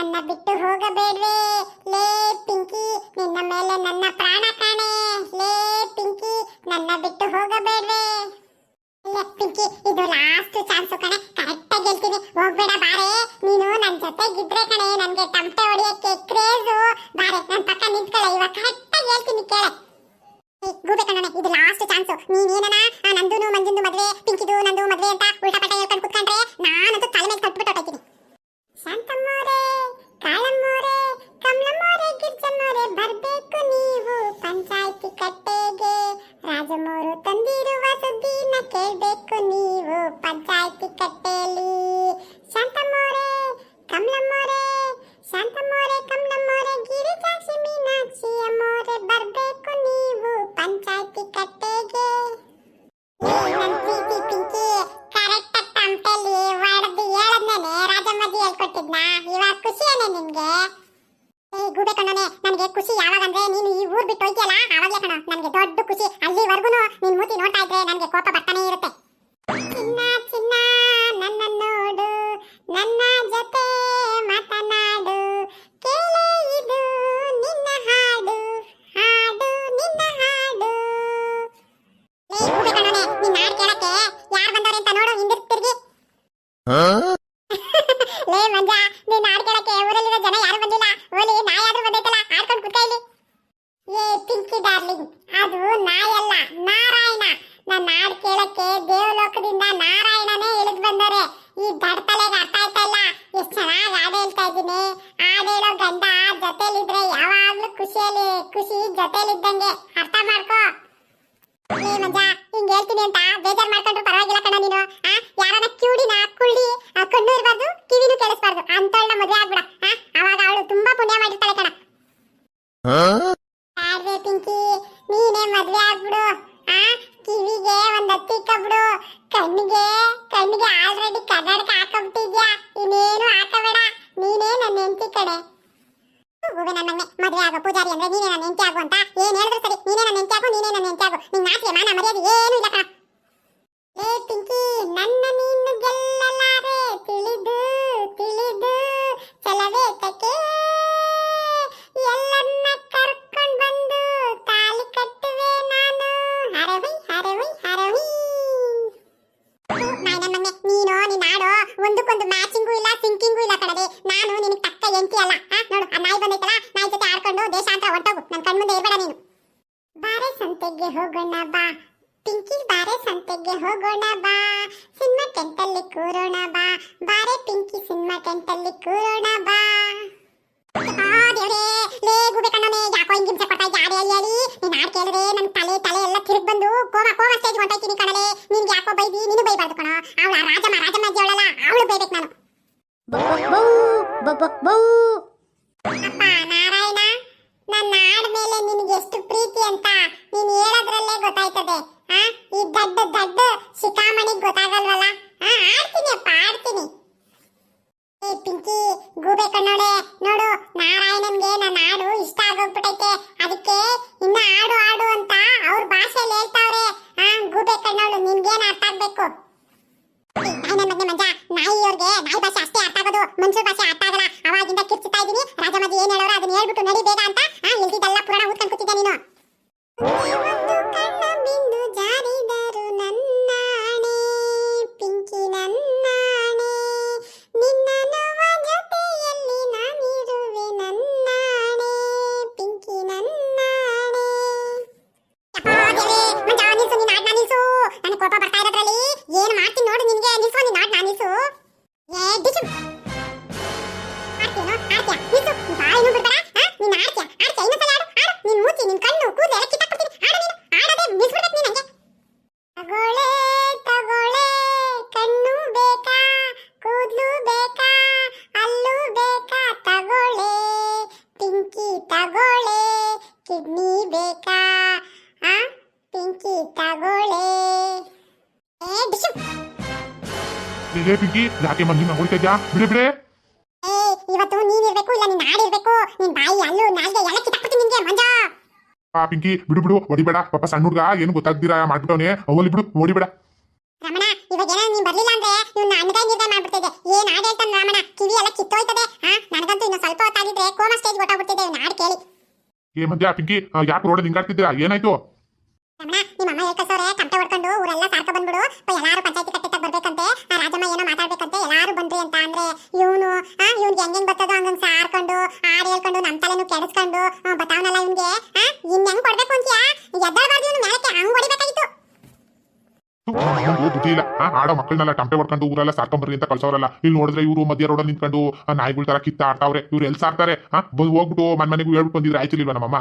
ನನ್ನ ಬಿಟ್ಟು ಹೋಗಬೇಡ್ವೆ. ಲೇ ಪಿಂಕಿ, ನಿನ್ನ ಮೇಲೆ ನನ್ನ ಪ್ರಾಣ ಕಾಣೆ. ಲೇ ಪಿಂಕಿ, ನನ್ನ ಬಿಟ್ಟು ಹೋಗಬೇಡ್ವೆ. ಲೇ ಪಿಂಕಿ, ಇದು ಲಾಸ್ಟ್ ಚಾನ್ಸ್ ಕಣೆ. ಕರೆಕ್ಟ್ ಆಗಿ ಹೇಳ್ತೀನಿ. ಹೋಗ್ಬೇಡ ಬಾರೆ. ನೀನು ನನ್ನ ಜೊತೆಗಿದ್ರೆ ಕಣೆ. ನನ್ಗೆ ಟಮಟೆ ಹೊಡಿಯಕ್ಕೆ ಕ್ರೇಜು ಬಾರೆ ನನ್ನ ಪಕ್ಕ ನಿಂತ್ಕೊಳ್ಳೆ. ಇವಾಗ ಕರೆಕ್ಟ್ ಆಗಿ ಹೇಳ್ತೀನಿ ಕೇಳೆ. ಗೂಬೆ ಕಣ್ಣನೆ ಇದು ಲಾಸ್ಟ್ ಚಾನ್ಸ್ ನೀನೇನನ ನಂದುನು, ಮಂಜುಂದು ಮದ್ವೆ. ಏ, ಗೂಬೆ ಕಣ್ಣನೆ, ನನಗೆ ಖುಷಿ ಯಾವಾಗ ಅಂದ್ರೆ ನೀನು ಈ ಊರ್ ಬಿಟ್ಟು ಹೋಯ್ತಿಯಲ್ಲ ಆವಾಗ್ಲೇ ಕಣ, ನನಗೆ ದೊಡ್ಡ ಖುಷಿ. ಅಲ್ಲಿವರೆಗೂ ನಿನ್ ಮೂತಿ ನೋಡ್ತಾ ಇದ್ರೆ ನನಗೆ ಕೋಪ ಬರ್ತಾನೆ ಇರುತ್ತೆ. ಚಿನ್ನ ಚಿನ್ನ ನನ್ನ ನೋಡು. ನನ್ನ ಜೊತೆ ಮಂಜ ನೀನ್ ಆಡ್ಕೊಳಕ್ಕೆ ಕೇಳಕ್ಕೆ ಊರಲ್ಲಿರೋ ಜನ ಯಾರು ಬಂದಿಲ್ಲ? ಓಲಿ ನಾಯಾದ್ರೂ ಬಂದೈತಲ್ಲ? ಆಡ್ಕೊಂಡು ಕೂತ ಇಲ್ಲಿ. ಏ ಪಿಂಕಿ ಡಾರ್ಲಿಂಗ್ ಅದು ನಾಯಲ್ಲ ನಾರಾಯಣ. ನನ್ನ ಹಾಡ್ ಕೇಳಕ್ಕೆ ದೇವಲೋಕದಿಂದ ನಾರಾಯಣನೇ ಇಳಿದ್ ಬಂದವ್ರೆ. ಈ ದಡ್ತಲೆಗೆ ಅರ್ಥ ಆಯ್ತಾ ಇಲ್ಲ? ಎಷ್ಟ್ ಚೆನ್ನಾಗಿ ಹಾಡು ಹೇಳ್ತಾ ಇದ್ದೀನಿ. ಹಾಡು ಹೇಳೋ ಗಂಡ ಜೊತೆಲಿದ್ರೆ ಯಾವಾಗ್ಲೂ ಖುಷಿಯಲ್ಲಿ ಖುಷಿ ಜೊತೆಲಿದ್ದಂಗೆ. ಅರ್ಥ ಮಾಡ್ಕೋ. ಏ ಮಜಾ ಹಿಂಗ್ ಹೇಳ್ತೀನಿ ಅಂತ ಬೇಜಾರ್ ಮಾಡ್ಕೊಂಡ್ರು ಪರವಾಗಿಲ್ಲ ಕಣ ನೀನು. ಆ ಯಾರನ್ನ ಕಿವಿಡಿನ ಕುಳ್ಳಿ ಆ, ಕಣ್ಣು ಇರಬಾರ್ದು ಕಿವಿನೂ ಅಂತವಳನ್ನ ಮದುವೆ ಆಗ್ಬಿಡ ಅವಾಗ ಅವಳು ತುಂಬಾ ಪುಣ್ಯ ಮಾಡಿರ್ತಾಳೆ ಕಣ. ಆದ್ರೆ ಪಿಂಕಿ? ನೀನೇ ಮದುವೆ ಆಗ್ಬಿಡು ಆ ಕಿವಿಗೆ ಒಂದ್ ಹತ್ತಿ ಇಕ್ಕಬಿಡು. ಕಣ್ಣಿಗೆ ಕಣ್ಣಿಗೆ ಆಲ್ರೆಡಿ ಕನ್ನಡಕ ಹಾಕೊಂಬಿಟ್ಟಿದ್ಯಾ? ಇನ್ನೇನು ಹಾಕಬೇಡ. ನೀನೇ ನನ್ನ ಹೆಂಡತಿ ಕಡೆ ಗೂಬೆ ನನ್ನ ಮದುವೆ ಆಗೋ ಪೂಜಾರಿ ಅಂದ್ರೆ ನೀನೇ ನನ್ನ ಹೆಂಡತಿ ಆಗು ಅಂತ ಏನ್ ಹೇಳಿದ್ರು ಸರಿ? ನೀನೇ ನನ್ನ ಹೆಂಡತಿ ಆಗು ನೀನೇ ನನ್ನ ಹೆಂಡತಿ ಆಗು. ನಿನ್ ನಾಚಿಕೆ ಮಾನ ಮರ್ಯಾದೆ ಏನು ಇಲ್ಲ ಕಣ. ನನ್ನ ಕಣ್ಮುಂದೆ ಇರಬೇಡ ನೀನು. ಬಾರೆ ಸಂತೆಗೆ ಹೋಗೋಣ ಬಾ. ಪಿಂಕಿ ಬಾರೆ ಸಂತೆಗೆ ಹೋಗೋಣ ಬಾ. ಸಿನಿಮಾ ಟೆಂಟಲ್ಲಿ ಕೂರೋಣ ಬಾ. ಬಾರೆ ಪಿಂಕಿ ಸಿನಿಮಾ ಟೆಂಟಲ್ಲಿ ಕೂರೋಣ ಬಾ. ದೇವ್ರೇ, ಲೇ ಗೂಬೆ ಯಾಕೋ ಹಿಂಗ್ ಹಿಂಸೆ ಕೊಡ್ತಾ ಆಡಿ ಹೇಳಿ ನೀನ್ ಹಾಡ್ ಕೇಳಿದ್ರೆ ನನ್ ತಲೆ ತಲೆ ಬಂದು ಕೋಮ ಕೋಮ ಸ್ಟೇಜ್ ಯಾಕೋ ಅವಳಲ್ಲ, ಅವಳು ನಾನು. ಅಪ್ಪ ಮೇಲೆ ನಿನಗೆ ಎಷ್ಟು ಪ್ರೀತಿ ಅಂತ ನೀನು ಹೇಳೋದ್ರಲ್ಲೇ ಗೊತ್ತಾಯ್ತದೆ. ಆ? ಈ ದಡ್ಡ ದಡ್ಡ ಶಿಖಾಮಣಿಗ್ ಗೊತ್ತಾಗಲ್ವಲ್ಲ? ಆ, ಆಡ್ತೀನಿ ಅಪ್ಪ ಏ ಪಿಂಕಿ, ಗೂಬೆ ಕಣ್ಣೋಡೆ ನೋಡು, ನಾರಾಯಣನ್ಗೆ ನನ್ನ ಹಾಡು ಇಷ್ಟ ಆಗೋಗ್ಬಿಟ್ಟೈತೆ ಅದಕ್ಕೆ ಇನ್ನ ಹಾಡು ಹಾಡು ಅಂತ ಅವ್ರ ಭಾಷೆಯಲ್ಲಿ ಹೇಳ್ತಾವ್ರೆ. ಆ, ಗೂಬೆ ಕಣ್ಣೋಳು, ನಿನ್ಗೇನು ಅರ್ಥ ಆಗ್ಬೇಕು? ಅವರಿಗೆ ನಾಯಿಯವ್ರಿಗೆ ನಾಯಿ ಭಾಷೆ ಅಷ್ಟೇ ಅರ್ಥ ಆಗೋದು ಮನುಷ್ಯರ ಭಾಷೆ ಅರ್ಥ ಆಗಲ್ಲ. ಅವಾಗಿಂದ ಕಿರ್ಚುತ್ತಾ ಇದೀನಿ ರಾಜಮಜ್ಜಿ ಏನ್ ಹೇಳೋರು ಅದನ್ನ ಹೇಳ್ಬಿಟ್ಟು ನಡಿ ಬೇಗ ಅಂತ, ಆ ಪುರಾಣ ಓದ್ಕೊಂಡ್ ಕೂತಿದ್ದೆ ನೀನು. ಬರ್ತಾ ಕಣ್ಣ ಲೇ ಪಿಂಕಿ ಯಾಕೆ ಮಂದಿ ಹೊಡಿತಾ ಇದ್ಯಾ ಬಿಡೆ ಬಿಡೆ. ಇವತ್ತು ನೀನ್ ಇರ್ಬೇಕು ಇಲ್ಲ ನೀನ್ ಇರ್ಬೇಕು. ನಿನ್ ಬಾಯಿ ಅಲ್ಲು ನಾಲ್ಗೆ ಎಲ್ಲ ಕಿತ್ತಾಕ್ಬಿಡ್ತೀನಿ ನಿಂಗೆ ಮಂಜ. ಆ ಪಿಂಕಿ ಬಿಡು ಬಿಡು. ಹೊಡಿಬೇಡ. ಪಾಪ ಸಣ್ಣ ಹುಡುಗ ಏನು ಗೊತ್ತಾಗ್ದಿರಾ? ಮಾಡ್ಬಿಟ್ಟವನೆ. ಅವಲ್ಲಿ ಬಿಡು ಹೊಡಿಬೇಡ ರಮಣ ಇವಾಗ ಏನೋ ನೀನ್ ಬರ್ಲಿಲ್ಲ ಅಂದ್ರೆ ಇವ್ನ ಅನ್ನದ ನಿರ್ದಯ ಮಾಡ್ಬಿಡ್ತಿದೆ ಏನ್ ಆಡ ಹೇಳ್ತಾನೆ ರಮಣ? ಕಿವಿ ಎಲ್ಲ ಕಿತ್ತೋಯ್ತದೆ. ಹಾ ನನಗಂತೂ ಇನ್ನು ಸ್ವಲ್ಪ ಹೊತ್ತಾಗಿದ್ರೆ ಕೋಮಾ ಸ್ಟೇಜ್ ಗೊತ್ತಾಗ್ಬಿಡ್ತಿದೆ ಹಾಡ್ ಕೇಳಿ. ಏ ಮಧ್ಯ ಪಿಂಕಿ ಯಾಕೆ ರೋಡ್ ಹಿಂಗಾಡ್ತಿದ್ದೀರಾ? ಏನಾಯ್ತು? ಆ ಇವ್ನಿಗೆ ಹೆಂಗ್ ಬರ್ತದೋ ಹಂಗಂಗ್ ಸಾರ್ಕೊಂಡು ಹಾಡ್ ಹೇಳ್ಕೊಂಡು ನಮ್ ತಲೆನು ಕೆಡಿಸ್ಕೊಂಡು ಬತಾವನಲ್ಲ ಇವ್ನಿಗೆ ಆ ಇನ್ ಹೆಂಗ್ ಕೊಡ್ಬೇಕು ಅಂತೀಯಾ? ಎದ್ದಳಬಾರ್ದು ಇವ್ನು ಮೇಲಕ್ಕೆ ಹಂಗ್ ಹೊಡಿಬೇಕಾಗಿತ್ತು. ನಮಗೂ ಬುದ್ಧಿ ಇಲ್ಲ. ಆ, ಆಡೋ ಮಕ್ಕಳನ್ನೆಲ್ಲ ಟಂಪೆ ಹೊಡ್ಕೊಂಡು ಊರೆಲ್ಲ ಸಾರ್ಕೊಂಬರ್ರಿ ಅಂತ ಕಳ್ಸೋರಲ್ಲ. ಇಲ್ಲಿ ನೋಡಿದ್ರೆ ಇವರು ಮಧ್ಯ ರೋಡ್ ನಿಂತ್ಕೊಂಡು ನಾಯಿಗಳ ತರ ಕಿತ್ತ ಆಡ್ತಾವ್ರೆ ಇವ್ರು ಎಲ್ ಸಾರ್ತಾರೆ? ಹಾ ಬಂದು ಹೋಗ್ಬಿಟ್ಟು ಮನ್ ಮನೆಗೂ ಹೇಳ್ಬಿಟ್ಟು ಬಂದಿದ್ರೆ ಆಯ್ತಿಲ್ವಾ ನಮ್ಮಮ್ಮ?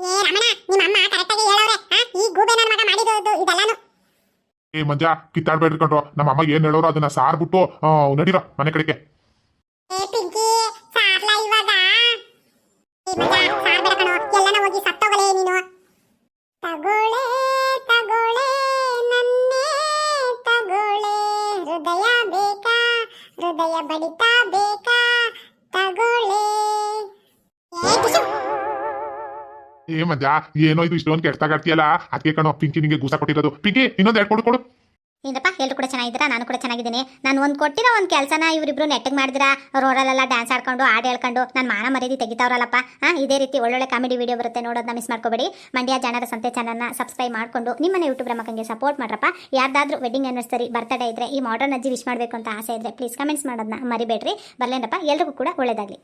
ಏ ರಮಣ ನಿಮ್ಮಮ್ಮ ಕರೆಕ್ಟಾಗಿ ಹೇಳವ್ರೆ ಈ ಗೂಬೆ ನನ್ನ ಮಗ ಮಾಡಿದ್ದು ಇದೆಲ್ಲಾನು. ಏ ಮಂಜ ಕಿತ್ತಾಡ್ಬೇಡ್ರಿ ಕಣ್ರೋ. ನಮ್ಮ ಅಮ್ಮ ಏನ್ ಹೇಳೋರು ಅದನ್ನ ಸಾರ್ಬಿಟ್ಟು ನಡೀರೋ ಮನೆ ಕಡೆಗೆ. ಏ ಪಿಂಕಿ ಇವಾಗ? ಹೋಗಿ ನೀನು. ನನ್ನೇ ಹೃದಯ ಬೇಕಾ? ಹೃದಯ ಮಂಜ, ಏನೋ ಇದು ಇಷ್ಟೊಂದು ಕೆಟ್ಟಾಗಾಡ್ತೀಯಲ್ಲ ಅದಕ್ಕೆ ಕಣೋ, ಪಿಂಕಿ ನಿಂಗೆ ಗೂಸ ಕೊಟ್ಟಿರೋದು. ಪಿಂಕಿ, ಇನ್ನೊಂದು ಎರಡು ಕೊಡು ಕೊಡು. ಏನಪ್ಪ ಎಲ್ಲರೂ ಕೂಡ ಚೆನ್ನಾಗಿದ್ದೀರಾ? ನಾನು ಕೂಡ ಚೆನ್ನಾಗಿದ್ದೀನಿ. ನಾನು ಒಂದು ಕೊಟ್ಟಿರೋ ಒಂದು ಕೆಲಸನ ಇವರಿಬ್ರು ನೆಟ್ಟಿಗೆ ಮಾಡಿದ್ರ? ರೋಡಲ್ಲೆಲ್ಲ ಡ್ಯಾನ್ಸ್ ಆಡ್ಕೊಂಡು, ಹಾಡು ಹೇಳ್ಕೊಂಡು, ನಾನು ಮಾನ ಮರ್ಯಾದೆ ತೆಗಿತಾವ್ರಲ್ಲಪ್ಪ. ಹಾಂ ಇದೇ ರೀತಿ ಒಳ್ಳೊಳ್ಳೆ ಕಾಮಿಡಿ ವಿಡಿಯೋ ಬರುತ್ತೆ ನೋಡೋದನ್ನ ಮಿಸ್ ಮಾಡ್ಕೋಬೇಡಿ. ಮಂಡ್ಯ ಜನರ ಸಂತೆ ಚಾನಲ್ನ ಸಬ್ಸ್ಕ್ರೈಬ್ ಮಾಡಿಕೊಂಡು ನಿಮ್ಮನ್ನ ಯೂಟ್ಯೂಬ್ ಮಕ್ಕಂಗೆ ಸಪೋರ್ಟ್ ಮಾಡ್ರಪ್ಪ. ಯಾರ್ದಾದ್ರೂ ವೆಡ್ಡಿಂಗ್ ಆನಿವರ್ಸರಿ ಬರ್ತಡೇ ಇದ್ರೆ, ಈ ಮಾಡರ್ನ್ ಅಜ್ಜಿ ವಿಶ್ ಮಾಡಬೇಕು ಅಂತ ಆಸೆ ಇದ್ರೆ ಪ್ಲೀಸ್ ಕಮೆಂಟ್ಸ್ ಮಾಡೋದನ್ನ ಮರಿಬೇಡ್ರಿ. ಬರಲೇನಪ್ಪ, ಎಲ್ರಿಗೂ ಕೂಡ ಒಳ್ಳೇದಾಗಲಿ.